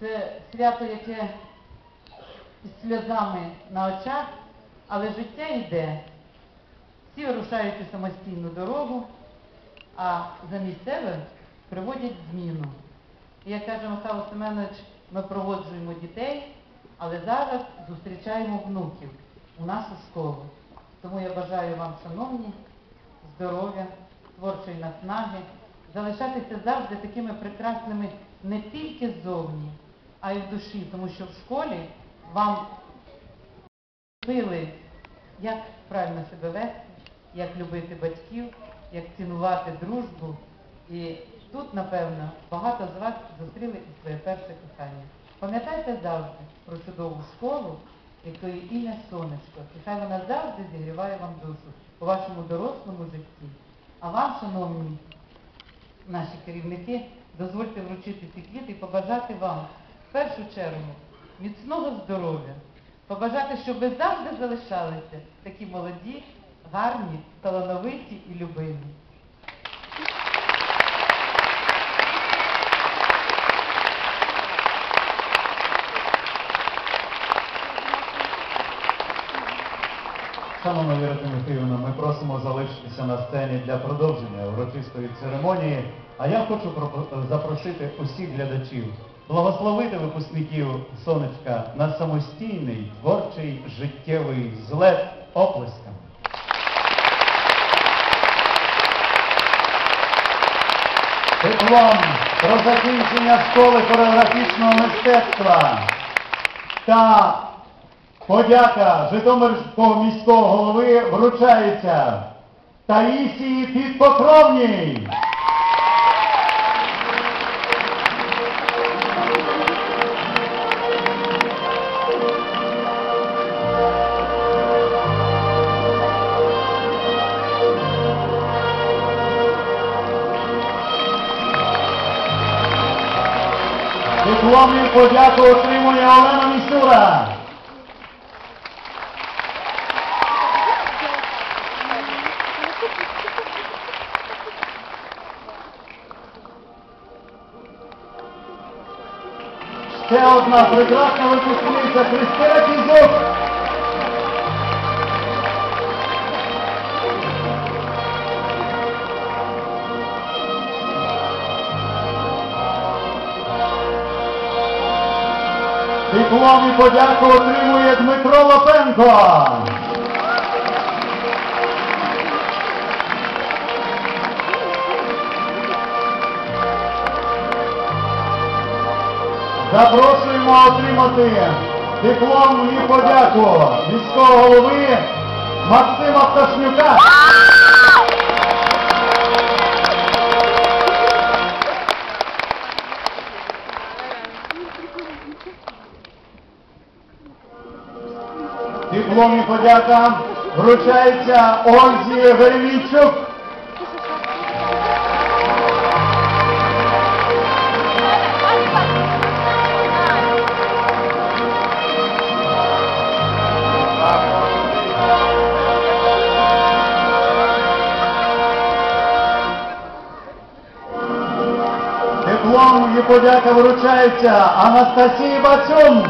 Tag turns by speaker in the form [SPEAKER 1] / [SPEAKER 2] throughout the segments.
[SPEAKER 1] Це свято, яке з сльозами на очах, але життя йде. Всі вирушають у самостійну дорогу, а замість себе приводять зміну. І як каже Михайло Семенович, ми проводжуємо дітей, але зараз зустрічаємо внуків у нашу школу. Тому я бажаю вам, шановні, здоров'я, творчої наснаги, залишатися завжди такими прекрасними не тільки ззовні, а й в душі, тому що в школі вам вчили, як правильно себе вести, як любити батьків, як цінувати дружбу. І тут, напевно, багато з вас зустріли і своє перше кохання. Пам'ятайте завжди про чудову школу, якої ім'я сонечко, і хай вона завжди зігріває вам душу у вашому дорослому житті. А вам, шановні наші керівники, дозвольте вручити ці квіти і побажати вам в першу чергу міцного здоров'я, побажати, щоб ви завжди залишалися такі молоді, гарні, талановиті і любимі.
[SPEAKER 2] Шановна Віра Тимофіївна, ми просимо залишитися на сцені для продовження урочистої церемонії. А я хочу запросити усіх глядачів благословити випускників сонечка на самостійний творчий життєвий злет оплесками. Диплом про закінчення школи хореографічного мистецтва та Подяка Житомирського міського голови вручається Таїсії Підпокровній. Диплом і подяку отримує Олена Місюра. Ще одна прекрасна випускниця Христина Кізюк. Диплом і подяку отримує Дмитро Лопенко. Запрошуємо отримати диплом і подяку міського голови Максима Пташнюка. І подяка вручається Ользі Веремійчук. Подяка вручається Анастасії Бацюн.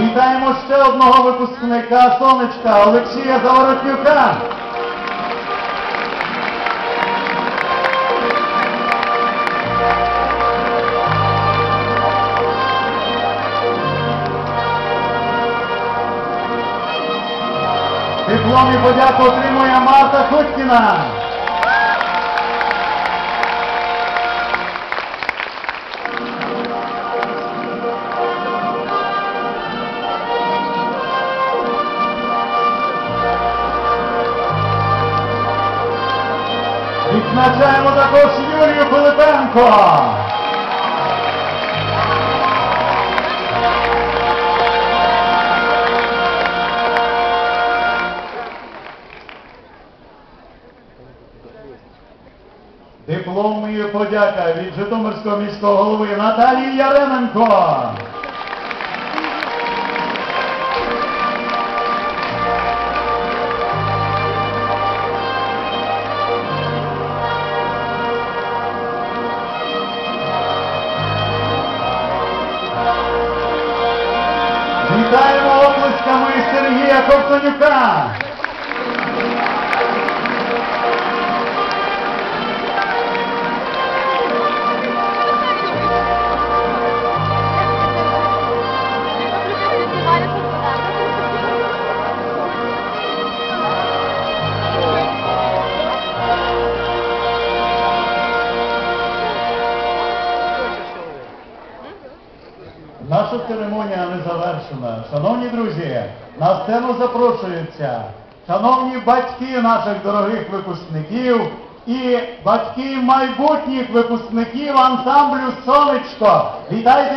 [SPEAKER 2] Вітаємо ще одного випускника сонечка Олексія Заворотнюка. Диплом і подяку отримує Марта Хуткіна. Відзначаємо також Юрію Пилипенко. Диплом і подяка від Житомирського міського голови Наталії Яременко. Вітаємо оплесками Сергія Ковтонюка. Не. Шановні друзі, на сцену запрошуються шановні батьки наших дорогих випускників і батьки майбутніх випускників ансамблю Сонечко. Вітайте!